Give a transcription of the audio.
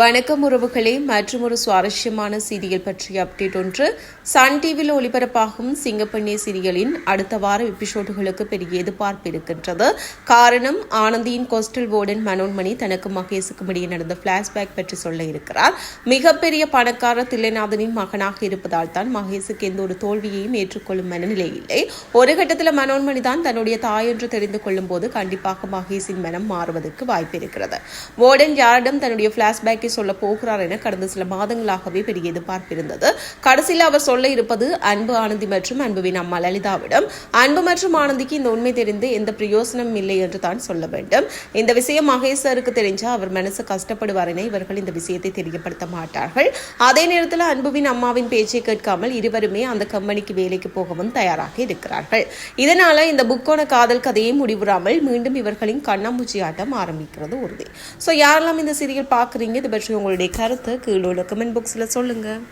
வணக்கம் உறவுகளே. மற்றும் ஒரு சுவாரஸ்யமான சீரியல் பற்றிய அப்டேட் ஒன்று. சன் டிவியில் ஒளிபரப்பாகும் சிங்கப்பண்ணிய சீரியலின் அடுத்த வார எபிசோடுகளுக்கு பெரிய எதிர்பார்ப்பு இருக்கின்றது. காரணம் ஆனந்தியின் கோஸ்டல் வார்டன் மனோன்மணி தனக்கு மகேஷுக்கும் இடையே நடந்த பிளாஷ்பேக் பற்றி சொல்ல இருக்கிறார். மிகப்பெரிய பணக்கார தில்லைநாதனின் மகனாக இருப்பதால் தான் மகேஷுக்கு எந்த ஒரு தோல்வியையும் ஏற்றுக்கொள்ளும் மனநிலை இல்லை. ஒரு கட்டத்தில் மனோன்மணி தான் தன்னுடைய தாய் என்று தெரிந்து கொள்ளும் போது கண்டிப்பாக மகேஷின் மனம் மாறுவதற்கு வாய்ப்பு இருக்கிறது. வார்டன் யாரிடம் தன்னுடைய பிளாஷ்பேக்கை சொல்ல போகிறார் என கடந்த சில மாதங்களாகவே பெரிய எதிர்பார்ப்பிருந்தது கடைசியில் அவர் சொல்ல இருப்பது அன்பு ஆனந்தி மற்றும் அன்புவின் அம்மா லலிதாவிடம். அன்பு மற்றும் ஆனந்திக்கு இந்த உண்மை தெரிந்து எந்த பிரயோசனமும் இல்லை என்று தான் சொல்ல வேண்டும். இந்த விஷயம் மகேஷருக்கு தெரிஞ்சா அவர் மனசு கஷ்டப்படுவார் என இவர்கள் இந்த விஷயத்தை தெரியப்படுத்த மாட்டார்கள். அதே நேரத்தில் அன்புவின் அம்மாவின் பேச்சை கேட்காமல் இருவருமே அந்த கம்பெனிக்கு வேலைக்கு போகவும் தயாராக இருக்கிறார்கள். இதனால இந்த புக்கோன காதல் கதையை முடிவுறாமல் மீண்டும் இவர்களின் கண்ணாமூச்சி ஆட்டம் ஆரம்பிக்கிறது உறுதி. ஸோ யாரெல்லாம் இந்த சீரியல் பார்க்குறீங்க இது பற்றி உங்களுடைய கருத்தை கீழே உள்ள கமெண்ட் பாக்ஸில் சொல்லுங்கள்